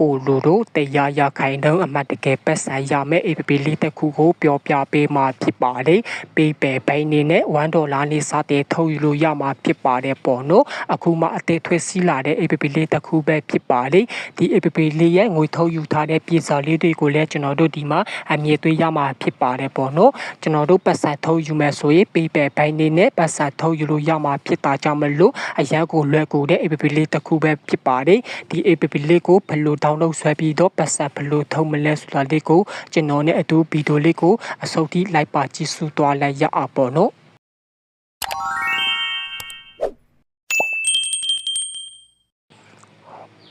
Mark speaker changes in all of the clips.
Speaker 1: ကိုလိုတို့တရားရခိုင်နှုန်းအမှတ်တကယ်ပတ်ဆိုင်ရမယ့် APP လေးတစ်ခုကိုပြောပြပေးမှာဖြစ်ပါတယ်ပေးပယ်ဘိုင်းနေနဲ့1ဒေါ်လာနေစတဲ့ထုတ်ယူလို့ရမှာဖြစ်ပါတယ်ပေါ့နော်အခုမှအသေးထွေးစီးလာတဲ့ APP လေးတစ်ခုပဲဖြစ်ပါတယ်ဒီ APP လေးရဲ့ငွေထုတ်ယူထားတဲ့ပြည်စာလေးတွေကိုလည်းကျွန်တော်တို့ဒီမှာအမြင့်သွေးရမှာဖြစ်ပါတယ်ပေါ့နော်ကျွန်တော်တို့ပတ်ဆိုင်ထုတ်ယူမယ်ဆိုရင်ပေးပယ်ဘိုင်းနေနဲ့ပတ်ဆိုင်ထုတ်ယူလို့ရမှာဖြစ်တာကြောင့်မလို့အရန်ကိုလွယ်ကူတဲ့ APP လေးတစ်ခုပဲဖြစ်ပါတယ်ဒီ APP လေးကိုဘယ်လို download ဆွဲပြီးတော့ပတ်ဆက်ဘယ်လိုထုတ်မလဲဆိုတာလေးကိုကျွန်တော်နဲ့အတူဗီဒီယိုလေးကိုအဆုံးထိလိုက်ပါကြည့်ရှုသွားလိုက်ရအောင်ပေါ့နော်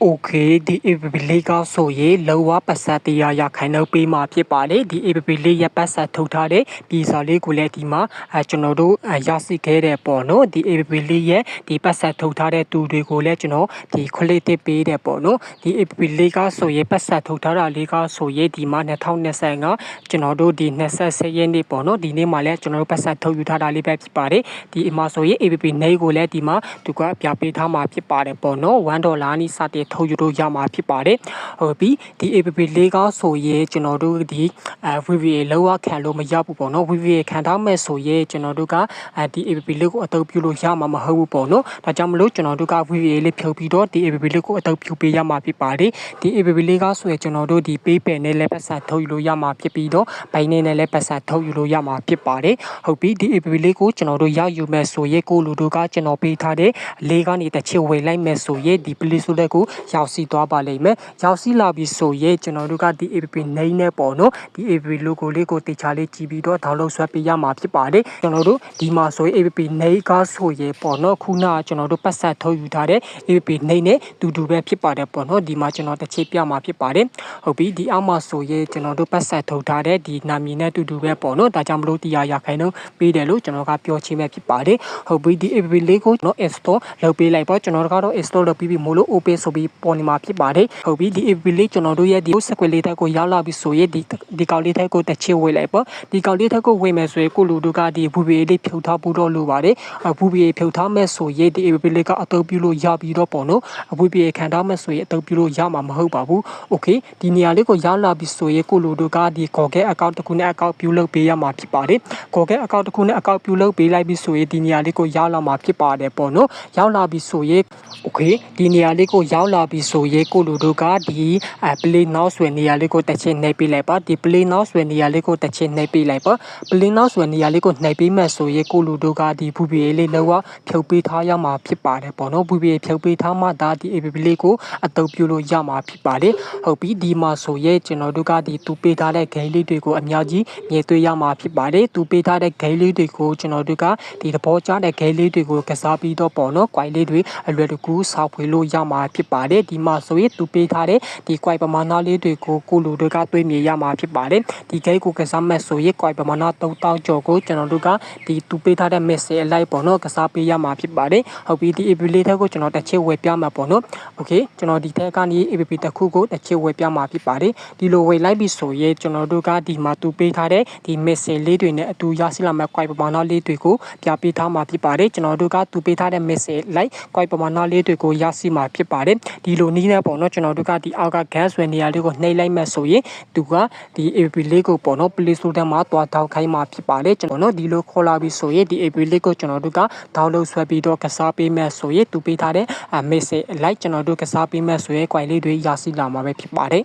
Speaker 1: Okay ဒီ APP လေးကဆိုရင်လောဝပတ်စတရာရခိုင်နှုတ်ပေးမှာဖြစ်ပါလေဒီ APP လေးရပတ်စထုတ်ထားတဲ့ပြည်စာလေးကိုလည်းဒီမှာအဲကျွန်တော်တို့ရရှိခဲ့တဲ့ပေါ့နော်ဒီ APP လေးရဒီပတ်စထုတ်ထားတဲ့သူတွေကိုလည်းကျွန်တော်ဒီ click တစ်ပေးတယ်ပေါ့နော်ဒီ APP လေးကဆိုရင်ပတ်စထုတ်ထားတာလေးကဆိုရင်ဒီမှာ2020ကကျွန်တော်တို့ဒီ20ရက်နေ့ပေါ့နော်ဒီနေ့မှာလည်းကျွန်တော်တို့ပတ်စထုတ်ယူထားတာလေးပဲဖြစ်ပါတယ်ဒီအမှာဆိုရင် APP နေ့ကိုလည်းဒီမှာသူကပြပေးထားမှာဖြစ်ပါတယ်ပေါ့နော်1ဒေါ်လာနီးစတင်ထုတ်ယူလို့ရမှာဖြစ်ပါတယ်ဟုတ်ပြီဒီ APP လေးကဆိုရင်ကျွန်တော်တို့ဒီအဲ VVA လောက်ခံလို့မရဘူးပေါ့နော် VVA ခံထားမဲ့ဆိုရင်ကျွန်တော်တို့ကအဲဒီ APP လေးကိုအသုံးပြုလို့ရမှာမဟုတ်ဘူးပေါ့နော်ဒါကြောင့်မလို့ကျွန်တော်တို့က VVA လေးဖြုတ်ပြီးတော့ဒီ APP လေးကိုအသုံးပြုပေးရမှာဖြစ်ပါတယ်ဒီ APP လေးကဆိုရင်ကျွန်တော်တို့ဒီ PayPal နဲ့လည်းပတ်စံထုတ်ယူလို့ရမှာဖြစ်ပြီးတော့ Binance နဲ့လည်းပတ်စံထုတ်ယူလို့ရမှာဖြစ်ပါတယ်ဟုတ်ပြီဒီ APP လေးကိုကျွန်တော်တို့ရယူမဲ့ဆိုရင်ကိုလူတို့ကကျွန်တော်ပေးထားတဲ့လေးကနေတစ်ချက်ဝေလိုက်မဲ့ဆိုရင်ဒီ Play Store ကိုရောက်စီသွားပါလိမ့်မယ်ရောက်စီလာပြီဆိုရင်ကျွန်တော်တို့ကဒီ APP နေနဲ့ပေါ့နော်ဒီ APP logo လေးကိုတေချာလေးကြည့်ပြီးတော့ download ဆွဲပေးရမှာဖြစ်ပါတယ်ကျွန်တော်တို့ဒီမှာဆိုရင် APP နေကဆိုရင်ပေါ့နော်ခုနကကျွန်တော်တို့ပတ်ဆက်ထုတ်ယူထားတဲ့ APP နေနဲ့တူတူပဲဖြစ်ပါတယ်ပေါ့နော်ဒီမှာကျွန်တော်တစ်ချက်ပြမှာဖြစ်ပါတယ်ဟုတ်ပြီဒီအောက်မှာဆိုရင်ကျွန်တော်တို့ပတ်ဆက်ထုတ်ထားတဲ့ဒီနာမည်နဲ့တူတူပဲပေါ့နော်ဒါကြောင့်မလို့တရားရခိုင်နှုန်းပေးတယ်လို့ကျွန်တော်ကပြောချင်ပဲဖြစ်ပါတယ်ဟုတ်ပြီဒီ APP လေးကိုကျွန်တော် install လုပ်ပေးလိုက်ပေါ့ကျွန်တော်တို့ကတော့ install လုပ်ပြီးပြီမို့လို့ open ဆိုပြီးပေါ်နေမှာဖြစ်ပါတယ်ဟုတ်ပြီဒီ APP လေးကျွန်တော်တို့ရဲ့ဒီ square လေးတက်ကိုရောက်လာပြီဆိုရင်ဒီဒီကောင်လေးတက်ကိုတစ်ချက်ဝေးလိုက်ပေါ့ဒီကောင်လေးတက်ကိုဝေးမယ်ဆိုရင်ကိုလူတို့ကဒီ VBA လေးဖြုတ်ထားဖို့တော့လိုပါတယ် VBA ဖြုတ်ထားမယ်ဆိုရင်ဒီ APP လေးကအသုံးပြုလို့ရပြီးတော့ပေါ့နော် VBA ခံထားမယ်ဆိုရင်အသုံးပြုလို့ရမှာမဟုတ်ပါဘူး Okay ဒီနေရာလေးကိုရောက်လာပြီဆိုရင်ကိုလူတို့ကဒီ Google account တစ်ခုနဲ့ account ပြုလုပ်ပေးရမှာဖြစ်ပါတယ် Google account တစ်ခုနဲ့ account ပြုလုပ်ပေးလိုက်ပြီဆိုရင်ဒီနေရာလေးကိုရောက်လာမှာဖြစ်ပါတယ်ပေါ့နော်ရောက်လာပြီဆိုရင် Okay ဒီနေရာလေးကိုရောက်လာပြီဆိုရင်ကိုလူတို့ကဒီအဲ play now ဆိုတဲ့နေရာလေးကိုတစ်ချက်နှိပ်ပေးလိုက်ပါဒီ play now ဆိုတဲ့နေရာလေးကိုတစ်ချက်နှိပ်ပေးလိုက်ပါ play now ဆိုတဲ့နေရာလေးကိုနှိပ်ပေးမှဆိုရင်ကိုလူတို့ကဒီ VPA လေးလောက်ဖြုတ်ပေးထားရမှာဖြစ်ပါတယ်ပေါ့နော် VPA ဖြုတ်ပေးထားမှဒါဒီ app လေးကိုအသုံးပြုလို့ရမှာဖြစ်ပါတယ်ဟုတ်ပြီဒီမှာဆိုရင်ကျွန်တော်တို့ကဒီသူပေးထားတဲ့ game လေးတွေကိုအများကြီးမြင်တွေ့ရမှာဖြစ်ပါတယ်သူပေးထားတဲ့ game လေးတွေကိုကျွန်တော်တို့ကဒီသဘောကျတဲ့ game လေးတွေကိုကစားပြီးတော့ပေါ့နော် quite လေးတွေအလွယ်တကူစောက်ဖွေလို့ရမှာဖြစ်ပါတယ်ဒီမှာဆိုရင်သူပေးထားတဲ့ဒီ quite ပမာဏလေးတွေကိုကိုလူတွေကတွေးမြင်ရမှာဖြစ်ပါတယ်ဒီ game ကိုကစားမဲ့ဆိုရင် quite ပမာဏ3000ကျော်ကိုကျွန်တော်တို့ကဒီသူပေးထားတဲ့ message အလိုက်ပေါ့နော်ကစားပေးရမှာဖြစ်ပါတယ်ဟုတ်ပြီဒီ app လေးထက်ကိုကျွန်တော်တစ်ချက်ဝယ်ပြမှာပေါ့နော် okay ကျွန်တော်ဒီထက်ကနေ app တစ်ခုကိုတစ်ချက်ဝယ်ပြမှာဖြစ်ပါတယ်ဒီလိုဝယ်လိုက်ပြီဆိုရင်ကျွန်တော်တို့ကဒီမှာသူပေးထားတဲ့ဒီ message လေးတွေနဲ့အတူရရှိလာမဲ့ quite ပမာဏလေးတွေကိုပြပေးထားမှာဖြစ်ပါတယ်ကျွန်တော်တို့ကသူပေးထားတဲ့ message လိုက် quite ပမာဏလေးတွေကိုရရှိမှာဖြစ်ပါတယ်ဒီလိုနည်းနဲ့ပေါ့နော်ကျွန်တော်တို့ကဒီအောက်က gas ဝင်နေရာလေးကိုနှိပ်လိုက်မဲ့ဆိုရင်သူကဒီ app လေးကိုပေါ့နော် play store ထဲမှာတွားထောက်ခိုင်းမှာဖြစ်ပါတယ်ကျွန်တော်တို့ဒီလိုခေါ်လာပြီဆိုရင်ဒီ app လေးကိုကျွန်တော်တို့က download ဆွဲပြီးတော့ကစားပေးမဲ့ဆိုရင်သူပေးထားတဲ့ message လိုက်ကျွန်တော်တို့ကစားပေးမဲ့ဆိုရင် quite လေးတွေရရှိလာမှာပဲဖြစ်ပါတယ်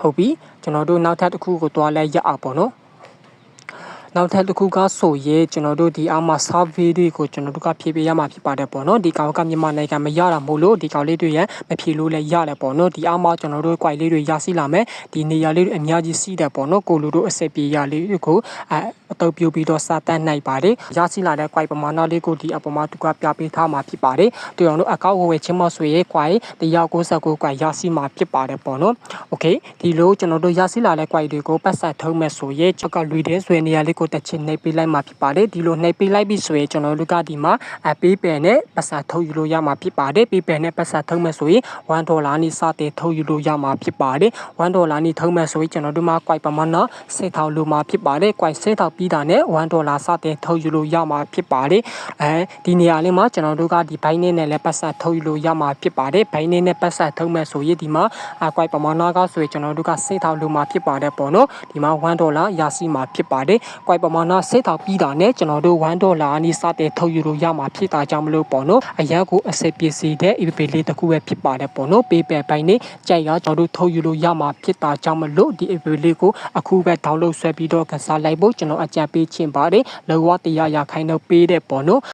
Speaker 1: ဟုတ်ပြီကျွန်တော်တို့နောက်ထပ်တစ်ခုကိုတွားလိုက်ရအောင်ပေါ့နော် နောက်ထပ်တစ်ခုကဆိုရင်ကျွန်တော်တို့ဒီအောက်မှာ survey တွေကိုကျွန်တော်တို့ကဖြည့်ပေးရမှာဖြစ်ပါတယ်ပေါ့နော်ဒီကောင်ကမြန်မာနိုင်ငံမရတာမို့လို့ဒီကောင်လေးတွေရမဖြည့်လို့လည်းရတယ်ပေါ့နော်ဒီအောက်မှာကျွန်တော်တို့ quite လေးတွေရရှိလာမယ်ဒီနေရာလေးတွေအများကြီးစီးတယ်ပေါ့နော်ကိုလူတို့အစစ်ပြေရလေးကိုအဲအတုပ်ပြုပြီးတော့စာတတ်နိုင်ပါတယ်ရရှိလာတဲ့ quite ပမာဏလေးကိုဒီအပေါ်မှာသူကပြပေးထားမှာဖြစ်ပါတယ်တူအောင်တို့အကောက်ဝယ်ချင်းမဆွေရဲ့ quite တရား69 quite ရရှိမှာဖြစ်ပါတယ်ပေါ့နော် okay ဒီလိုကျွန်တော်တို့ရရှိလာတဲ့ quite တွေကိုပတ်ဆက်ထုံးမဲ့ဆိုရင်ချက်ကလွေတဲ့ဆွေနေရာလေးကိုကိုတစ်ချက်နှိပ်ပေးလိုက်မှာဖြစ်ပါတယ်ဒီလိုနှိပ်ပေးလိုက်ပြီဆိုရင်ကျွန်တော်တို့ကဒီမှာအပေးပယ်နဲ့ပတ်စံထုတ်ယူလို့ရမှာဖြစ်ပါတယ်ပေးပယ်နဲ့ပတ်စံထုတ်မယ်ဆိုရင်1ဒေါ်လာနဲ့စတင်ထုတ်ယူလို့ရမှာဖြစ်ပါတယ်1ဒေါ်လာနဲ့ထုတ်မယ်ဆိုရင်ကျွန်တော်တို့မှာ quite ပမာဏစိတ်ထောက်လို့မှာဖြစ်ပါတယ် quite စိတ်ထောက်ပြီးတာနဲ့1ဒေါ်လာစတင်ထုတ်ယူလို့ရမှာဖြစ်ပါတယ်အဲဒီနေရာလေးမှာကျွန်တော်တို့ကဒီဘိုင်းနဲ့လည်းပတ်စံထုတ်ယူလို့ရမှာဖြစ်ပါတယ်ဘိုင်းနဲ့ပတ်စံထုတ်မယ်ဆိုရင်ဒီမှာအ quite ပမာဏကဆိုရင်ကျွန်တော်တို့ကစိတ်ထောက်လို့မှာဖြစ်ပါတယ်ပေါ့နော်ဒီမှာ1ဒေါ်လာရရှိမှာဖြစ်ပါတယ် quite ပမာဏစိတ်ထောက်ပြီးတာနဲ့ကျွန်တော်တို့1ဒေါ်လာအနည်းစတင်ထုတ်ယူလို့ရမှာဖြစ်တာကြောင့်မလို့ပေါ့နော်အရက်ကိုအစစ်ပစ္စည်းတဲ့ EPP လေးတစ်ခုပဲဖြစ်ပါတယ်ပေါ့နော်ပေးပယ်ပိုင်းနေကြိုက်ရကျွန်တော်တို့ထုတ်ယူလို့ရမှာဖြစ်တာကြောင့်မလို့ဒီ EPP လေးကိုအခုပဲ download ဆွဲပြီးတော့ကစားလိုက်ဖို့ကျွန်တော်အကြံပေးချင်ပါတယ်လောကတရားရခိုင်တော့ပေးတဲ့ပေါ့နော်